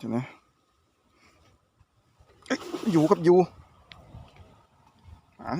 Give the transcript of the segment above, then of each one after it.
ใช่ไหมเอ๊ะอยู่กับอยู่อะ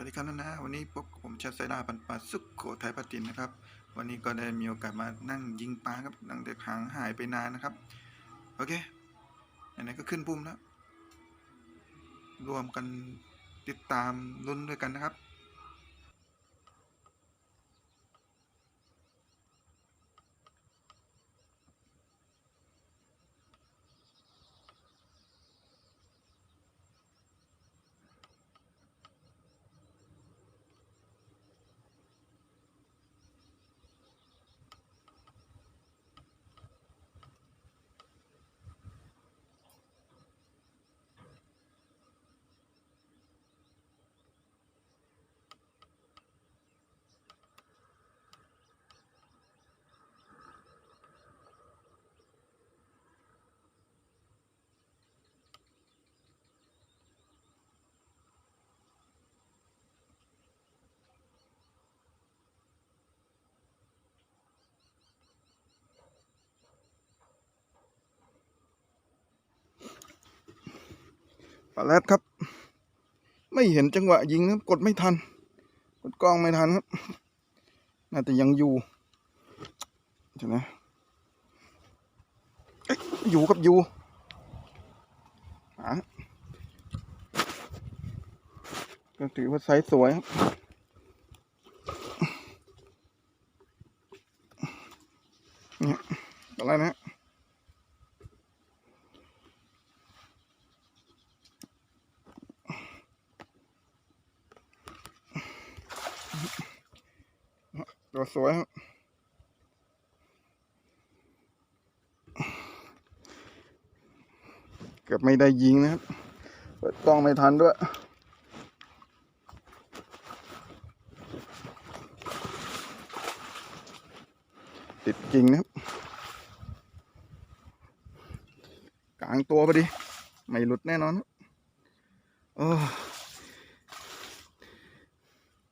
วัสดีครับนะนะวันนี้พบกับผมชัดไซดาปันปาสุขโขทัยปตินนะครับ วันนี้ก็ได้มีโอกาสมานั่งยิงปลาครับนั่งแต่หางหายไปนานนะครับ โอเคไหนๆก็ขึ้นปุ่มแล้ว รวมกันติดตามลุ้นด้วยกันนะครับ ปลาแรดครับ ไม่เห็นจังหวะยิงนะครับ กดไม่ทัน กดกล้องไม่ทันครับ น่าจะยังอยู่ใช่ไหมเอ๊ะอยู่ครับอยู่หาก็ถือว่าไซส์สวยครับเนี่ยอะไรนะ ตัวสวยครับเกือบไม่ได้ยิงนะครับ เปิดกล้องไม่ทันด้วยติดจริงนะครับ กลางตัวพอดี ไม่หลุดแน่นอนครับโอ้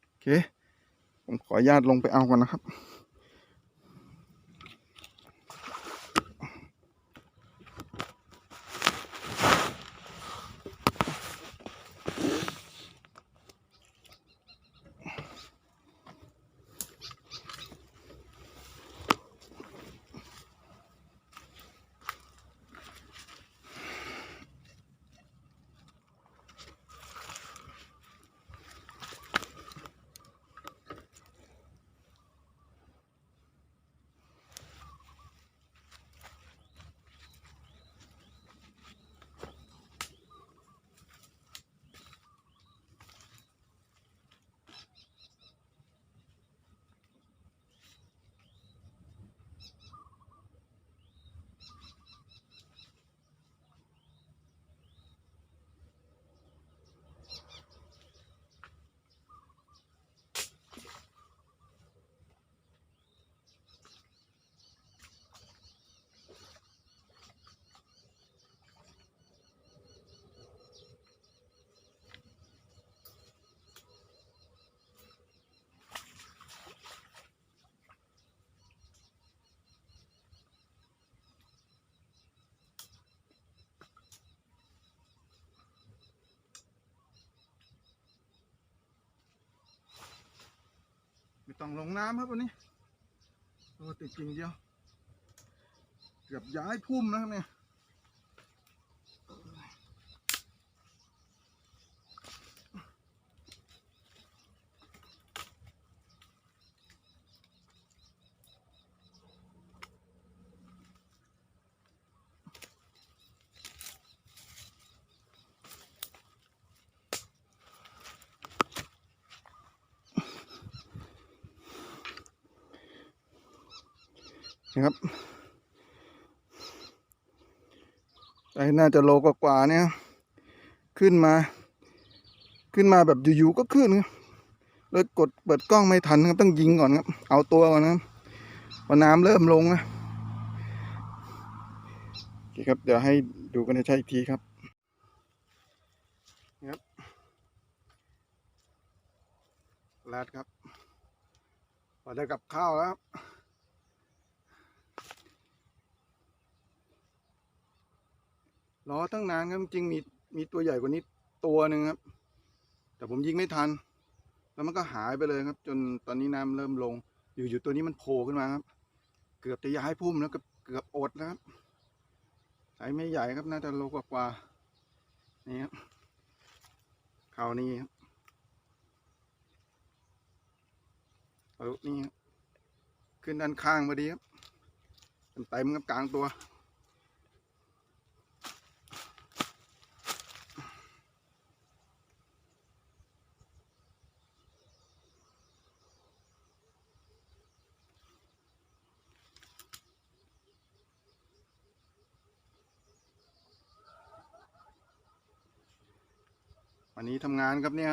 โอเค ผมขออนุญาตลงไปเอาก่อนนะครับ ต้องลงน้ำครับวันนี้ตัวติดจริงเดียว เกือบย้ายพุ่มนะครับเนี่ย นะครับไอ้น่าจะโลกว่าๆเนี่ย ขึ้นมา ขึ้นมาแบบอยู่ๆก็ขึ้นครับเลยกดเปิดกล้องไม่ทันครับต้องยิงก่อนครับเอาตัวก่อนนะครับพอน้ำเริ่มลงนะโอเคครับ เดี๋ยวให้ดูกันใช้อีกทีครับนี่ครับลาดครับพอได้กับข้าวแล้ว รับรอตั้งนานครับจริงมีมีตัวใหญ่กว่านี้ตัวหนึ่งครับ แต่ผมยิงไม่ทัน แล้วมันก็หายไปเลยครับ จนตอนนี้น้ำเริ่มลง อยู่ๆตัวนี้มันโผล่ขึ้นมาครับ เกือบจะย้ายพุ่มแล้วเกือบเกือบอดนะครับสายไม่ใหญ่ครับน่าจะโลกว่าๆนี่ครับข่าวนี้ครับเอานี่ขึ้นด้านข้างพอดีครับเต็มกับกลางตัว วันนี้ทำงานครับเนี่ย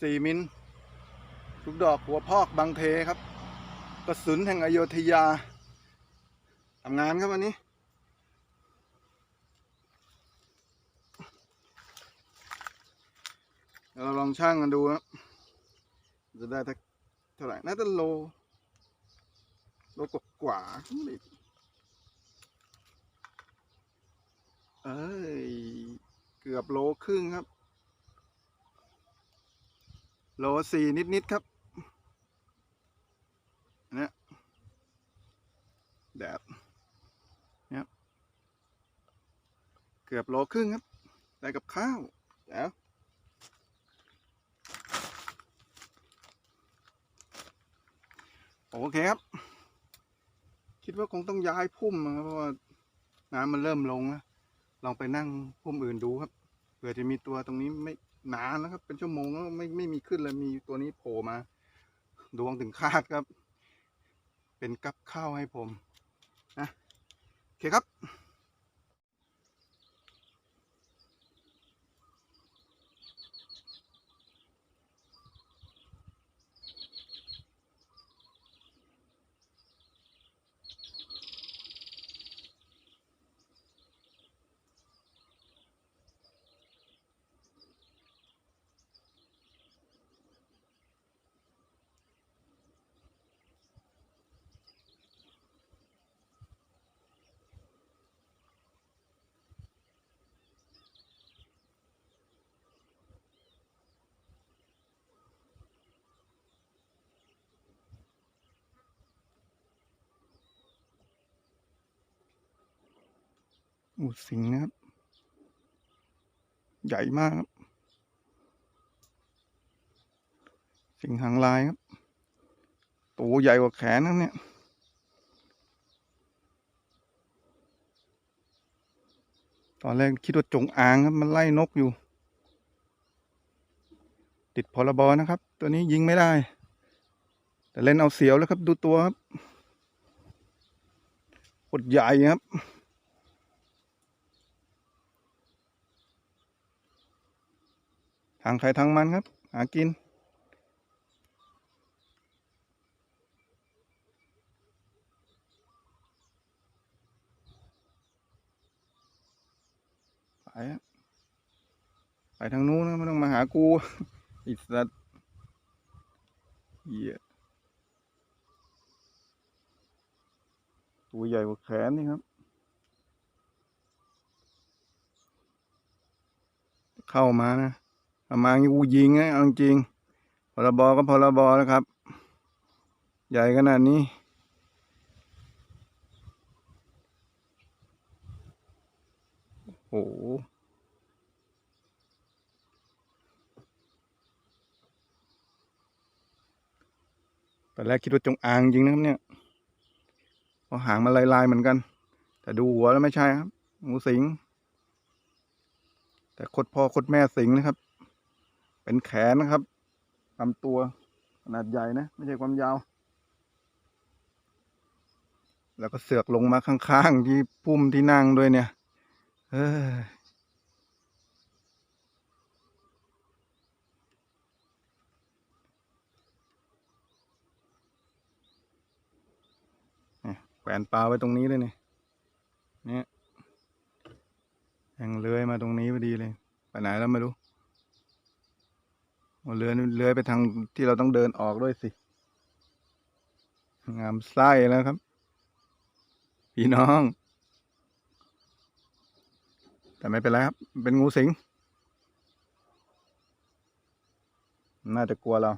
สี่มิลลูกดอกหัวพอกบางเทครับ กระสุนแห่งอโยธยาทำงานครับวันนี้เราลองช่างกันดูครับจะได้เท่าไหร่ น่าจะโล โลกว่าๆขึ้นไปอีกเอ้ย เกือบโลครึ่งครับ โลสี่นิด ๆ ครับนเนี่ยแดดเนี่ยเกือบโลครึ่งครับ ได้กับข้าวแล้วโอเคครับ คิดว่าคงต้องย้ายพุ่มนะเพราะว่าน้ำมันเริ่มลงแล้ว ลองไปนั่งพุ่มอื่นดูครับเผื่อจะมีตัวตรงนี้ไม่นานแล้วครับ เป็นชั่วโมงแล้วไม่ไม่มีขึ้นเลยมีตัวนี้โผล่มา ดวงถึงคาดครับ เป็นกับข้าวให้ผมนะโอเคครับ อูสิงนะครับ ใหญ่มากครับ สิงห์หางลายครับ ตัวใหญ่กว่าแขนนะเนี่ยตอนแรกคิดว่าจงอางครับ มันไล่นกอยู่ ติดพรบนะครับ ตัวนี้ยิงไม่ได้ แต่เล่นเอาเสียวแล้วครับ ดูตัวครับกดใหญ่ครับ ทางใครทางมันครับ หากิน ไปอะไปทางนู้นนะไม่ต้องมาหากูอิสัตว์เหี้ยตัวใหญ่กว่าแขนนี่ครับ เข้ามานะ มางี้กูยิงนะเอาจริงพรบก็พรบแล้วครับ ใหญ่ขนาดนี้ โอ้โหตอนแรกคิดว่าจงอางจริงนะครับเนี่ยเพราะหางมันลายๆเหมือนกัน แต่ดูหัวแล้วไม่ใช่ครับหมูสิง แต่คดพ่อคดแม่สิงนะครับ เป็นแขนนะครับลำตัวขนาดใหญ่นะ ไม่ใช่ความยาว แล้วก็เสือกลงมาข้างๆ ที่พุ่มที่นั่งด้วยเนี่ย เออเนี่ยแขวนปลาไว้ตรงนี้เลยเนี่ยเนี่ยยังเลื้อยมาตรงนี้พอดีเลย ไปไหนแล้วไม่รู้ เลื้อยเลื้อยไปทางที่เราต้องเดินออกด้วยสิ งามไส้แล้วครับ พี่น้อง แต่ไม่เป็นไรครับ เป็นงูสิง น่าจะกลัวเรา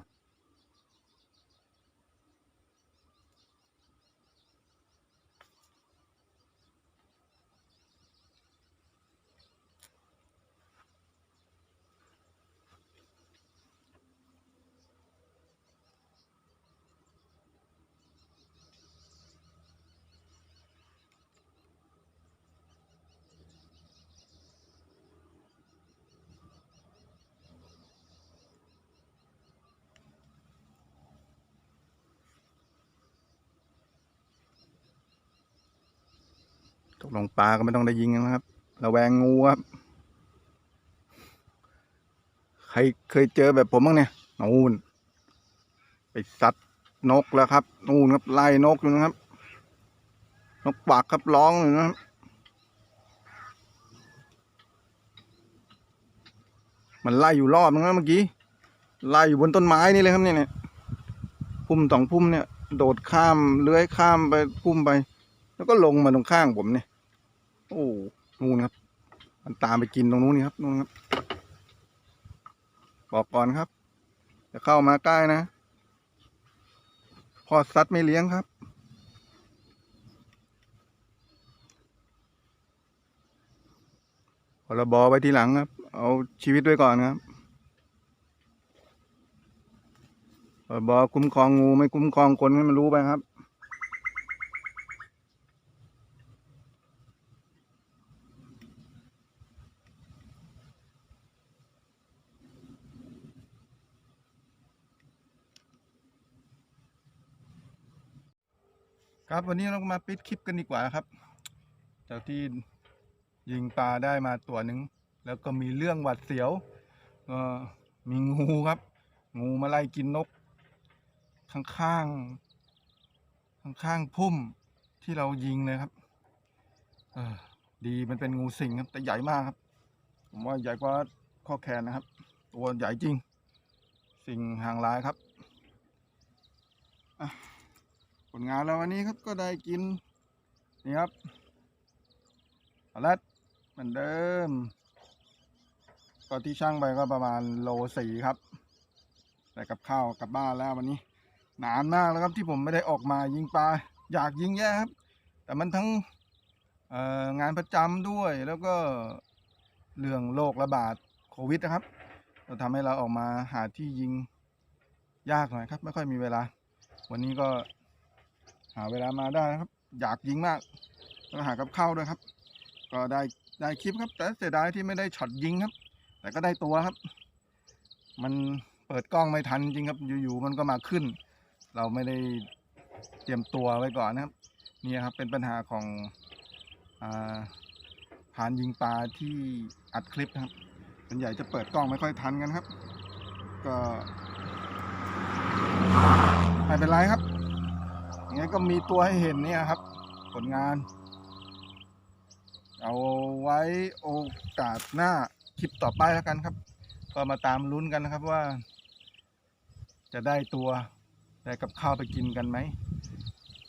กลงปลาก็ไม่ต้องได้ยิงนะครับ ระแวงงูครับ ใครเคยเจอแบบผมบ้างเนี่ยนูนไปซัดนกแล้วครับนูนครับไล่นกอยู่นะครับ นกปากครับร้องอยู่นะครับมันไล่อยู่รอบนึงนะเมื่อกี้ไล่อยู่บนต้นไม้นี่เลยครับนี่ยเนี่ยพุ่มสองพุ่มเนี่ย โดดข้ามเลื้อยข้ามไปพุ่มไป แล้วก็ลงมาตรงข้างผมเนี่ย โอ้นู่นครับ มันตามไปกินตรงนู้นนี่ครับนู่นครับ บอกก่อนครับ จะเข้ามาใกล้นะพอซัดไม่เลี้ยงครับ พอรบอไว้ทีหลังครับ เอาชีวิตไว้ก่อนครับพอรบอคุ้มครองงูไม่คุ้มครองคนให้มันรู้ไปครับ ครับวันนี้เรามาปิดคลิปกันดีกว่าครับจากที่ยิงปลาได้มาตัวหนึ่งแล้วก็มีเรื่องหวัดเสียวมีงูครับ งูมาไล่กินนก ข้างๆข้างๆพุ่มที่เรายิงเลยครับอดีมันเป็นงูสิงครับ แต่ใหญ่มากครับ ผมว่าใหญ่กว่าข้อแขนนะครับ ตัวใหญ่จริง สิ่งห่างร้ายครับอะ ลงานเราวันนี้ครับก็ได้กินนี่ครับปลาแรดเหมือนเดิมก็ที่ช่างไปก็ประมาณโลสี่ครับแต่กับข้าวกลับบ้านแล้ววันนี้นานมากแล้วครับที่ผมไม่ได้ออกมายิงปลาอยากยิงแย่ครับ แต่มันทั้งงานประจำด้วยแล้วก็เรื่องโรคระบาดโควิดนะครับเราทำให้เราออกมาหาที่ยิงยากหน่อยครับ ไม่ค่อยมีเวลา วันนี้ก็ หาเวลามาได้นะครับ อยากยิงมากแล้วหากับข้าวด้วยครับ ก็ได้ได้คลิปครับ แต่เสียดายที่ไม่ได้ช็อตยิงครับ แต่ก็ได้ตัวครับ มันเปิดกล้องไม่ทันจริงครับ อยู่ๆมันก็มาขึ้น เราไม่ได้เตรียมตัวไว้ก่อนนะครับ นี่ครับเป็นปัญหาของผ่านยิงปลาที่อัดคลิปนะครับส่วนใหญ่จะเปิดกล้องไม่ค่อยทันกันครับ ก็ไม่เป็นไรครับ ยังไงก็มีตัวให้เห็นเนี่ยครับ ผลงาน เอาไว้โอกาสหน้าคลิปต่อไปแล้วกันครับ ก็มาตามลุ้นกันนะครับว่า จะได้ตัวได้กับข้าวไปกินกันไหม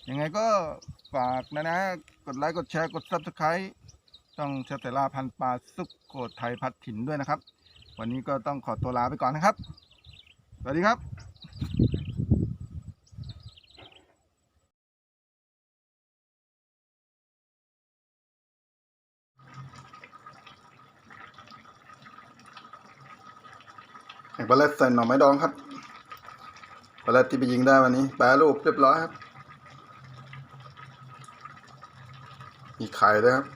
ยังไงก็ฝากนะนะ กดไลค์กดแชร์กด subscribe ต้องเชตลาพันปลาสุกโกไทยพัดถิ่นด้วยนะครับ วันนี้ก็ต้องขอตัวลาไปก่อนนะครับ สวัสดีครับ แข่งปลาเล็ดใส่หน่อไม้ดองครับปลาเล็ดที่ไปยิงได้วันนี้แปรรูปเรียบร้อยครับ มีไข่ด้วยครับ